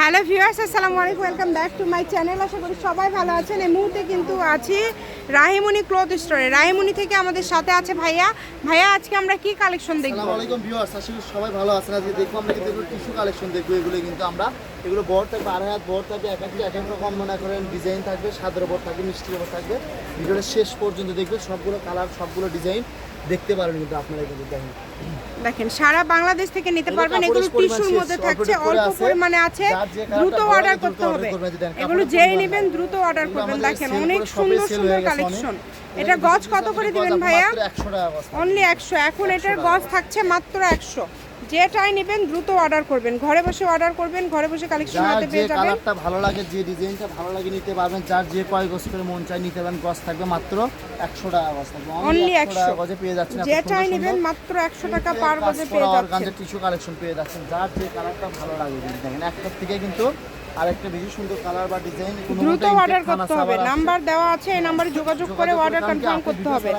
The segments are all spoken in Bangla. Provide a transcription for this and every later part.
হ্যালো ভিউয়ার্স, আসসালামু আলাইকুম, welcome back to my channel. আশা করি সবাই ভালো আছেন। এই মুহূর্তে কিন্তু আছি রাহিমণি ক্লথ স্টোরে। রাহিমণি থেকে আমাদের সাথে আছে ভাইয়া। ভাইয়া, আজকে আমরা কি কালেকশন দেখব? আসসালামু আলাইকুম ভিউয়ার্স, আশা করি সবাই ভালো আছেন। আজকে দেখব আমরা কিন্তু এগুলো টিস্যু কালেকশন দেখব। এগুলো কিন্তু আমরা। এগুলো বড় থাকবে, আড়াই হাত বড় থাকবে, এক এক এক রকম মনে করেন ডিজাইন থাকবে সাদের ওপর থাকবে মিষ্টির ওপর থাকবে। ভিডিওটা শেষ পর্যন্ত দেখবে সবগুলো কালার, সবগুলো ডিজাইন। দেখতে পারেন কিন্তু আপনারা কিন্তু দেখেন। দেখেন সারা বাংলাদেশ থেকে নিতে পারবেন। এগুলো টিস্যুর মধ্যে থাকছে অল্প। পরিমাণে আছে। দ্রুত অর্ডার করতে হবে। এগুলো যেই নেবেন দ্রুত অর্ডার করবেন। দেখেন অনেক সুন্দর সুন্দর কালেকশন। এটা গজ কত করে দিবেন ভাইয়া? মাত্র 100 টাকা অনলি একশো। এখন এটার। গজ থাকছে মাত্র একশো। যেটাই নেবেন দ্রুত অর্ডার করবেন। ঘরে বসে অর্ডার করবেন ঘরে বসে কালেকশন হাতে পেয়ে যাবেন। কালারটা ভালো লাগে যে ডিজাইনটা ভালো লাগে নিতে পারবেন যার যে কয় গজ করে মন চাই নিতে পারেন গজ থাকবে মাত্র একশো টাকা গজ থাকবে। অনলি একশো 100 টাকা গজে পেয়ে যাচ্ছেন যেটাই নেবেন মাত্র একশো টাকা পার গজে পেয়ে যাচ্ছেন। অর্গানজের টিস্যু কালেকশন পেয়ে যাচ্ছেন। যার যে কালারটা ভালো লাগে দেখেন একটার থেকে কিন্তু আরেকটা বেশি সুন্দর কালার বা ডিজাইন দ্রুত অর্ডার করতে হবে। নাম্বার দেওয়া আছে এই নাম্বারে যোগাযোগ করে অর্ডার কনফার্ম করতে হবে।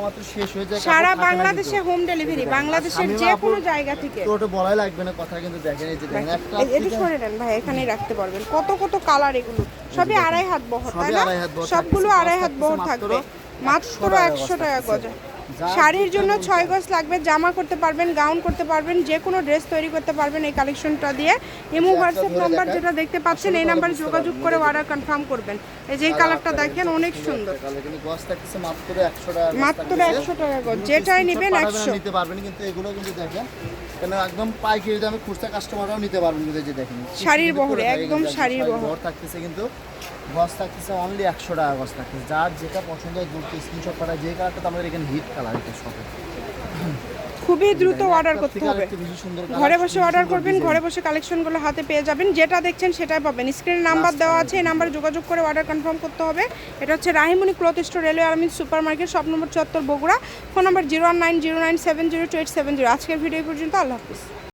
সারা বাংলাদেশে হোম ডেলিভারি বাংলাদেশের যে কোনো জায়গা থেকে। তো ওটা বলাই লাগবে না কথা কিন্তু দেখেন এই যে দেখেন একটা এটি সরে নেন ভাই এখানেই রাখতে পারবেন। কত কত কালার এগুলো সবই আড়াই হাত বহর তাই না? সবগুলো আড়াই হাত বহর থাকবে। মাত্র একশো 100 টাকা গজা। শাড়ির জন্য ছয় গজ লাগবে জামা করতে পারবেন গাউন করতে পারবেন যে কোনো ড্রেস তৈরি করতে পারবেন এই কালেকশনটা দিয়ে ইমো একটা হোয়াটসঅ্যাপ নাম্বার যেটা দেখতে পাচ্ছেন এই নাম্বারে যোগাযোগ করে অর্ডার কনফার্ম করবেন এই যে কালারটা দেখেন অনেক সুন্দর মাত্র 100 টাকা গজ মাত্র থাকতেছে। 100 টাকা গজ। এগুলো যেটাই নিবেন 100 নিতে পারবেন কিন্তু এগুলো কিন্তু দেখেন কেন একদম পাইকারি দামে খুচরা কাস্টমাররাও নিতে পারবেন কিন্তু যে দেখেন শাড়ির বহরে, একদম শাড়ির। বহর থাকতেছে কিন্তু গজ থাকতেছে অনলি একশো টাকা গজ থাকতেছে যার যেটা পছন্দ হয় দ্রুত স্ক্রিনশট পাঠায়। যে কালারটা তো আমাদের এখানে হিট কালার এটা শপে খুবই দ্রুত অর্ডার করতে হবে। ঘরে বসে অর্ডার করবেন ঘরে বসে কালেকশনগুলো হাতে পেয়ে যাবেন যেটা দেখছেন সেটাই পাবেন। স্ক্রিনে নাম্বার দেওয়া আছে এই নাম্বারে যোগাযোগ করে অর্ডার কনফার্ম করতে হবে। এটা হচ্ছে Rahimoni cloth store railway Armin super market shop number চুয়াত্তর Bogura. Phone number zero one nine zero nine seven zero two eight seven zero আজকের ভিডিও পর্যন্ত আল্লাহ হাফিজ।